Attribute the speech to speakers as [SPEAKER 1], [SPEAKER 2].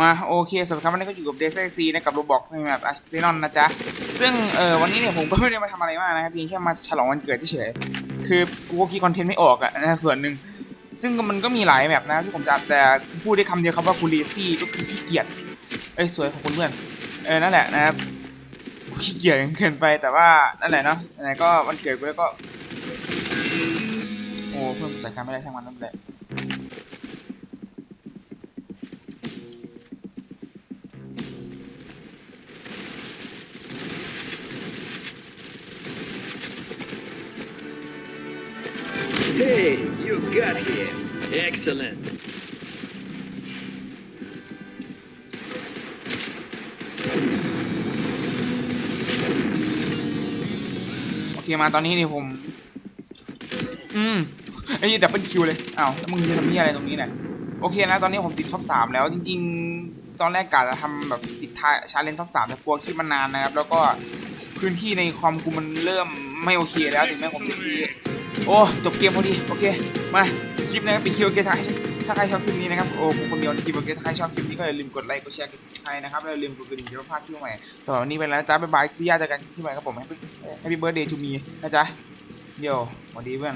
[SPEAKER 1] มาโอเคสำหรับวันนี้ก็อยู่กับเดซซีนะกับโรบอกในแบบอาร์เซนอลนะจ๊ะ ซึ่งเออวันนี้เนี่ยผมก็ไม่ได้มาทำอะไรมากนะครับเพียงแค่มาฉลองวันเกิดเฉยๆคือกูก็คิดคอนเทนต์ไม่ออกอะนะส่วนหนึ่งซึ่งมันก็มีหลายแบบนะที่ผมจะแต่พูดได้คำเดียวครับว่ากูเลซี่ก็คือขี้เกียจเอ้ยสวยของคุณเพื่อนเออนั่นแหละนะครับขี้เกียจเกินไปแต่ว่านั่นแหละเนาะไหนก็วันเกิดกูแล้วก็โอ้เพิ่มจัดการไม่ได้ช่างมันนั่นแหละ
[SPEAKER 2] Hey, you got here. Excellent.
[SPEAKER 1] โอเคมาตอนนี้นี่ผม อืมไอ้ยดับเบิลคิวเลยอ้าวแล้วมึงจะทำนี่อะไรตรงนี้เนี่ยโอเคนะตอนนี้ผมติดท็อปสามแล้วจริง ๆ ตอนแรกกะจะทำแบบติดท้ายชาเลนท็อปสามแต่กลัวคลิปมันนานนะครับ แล้วก็พื้นที่ในคอมกูมันเริ่มไม่โอเคแล้วถึงแม้ผมจะซื้อ โอ้จบเกมพอดีโอเคมาคลิปนะครับปิดคลิปโอเคถ้าใครถ้าใครชอบคลิปนี้นะครับโอ้ผมคนเดียวในคลิปโอเคถ้าใครชอบคลิปนี้ก็อย่าลืมกดไลค์กดแชร์กดซับสไครต์นะครับแล้วอย่าลืมกดกระดิ่งจะไม่พลาดคลิปใหม่สำหรับวันนี้ไปแล้วจ้าบ๊ายบายซียาเจอกันที่ใหม่ครับผมให้พี่เบิร์ดเดย์ทูมีนะจ๊ะเดี๋ยวสวัสดีเพื่อน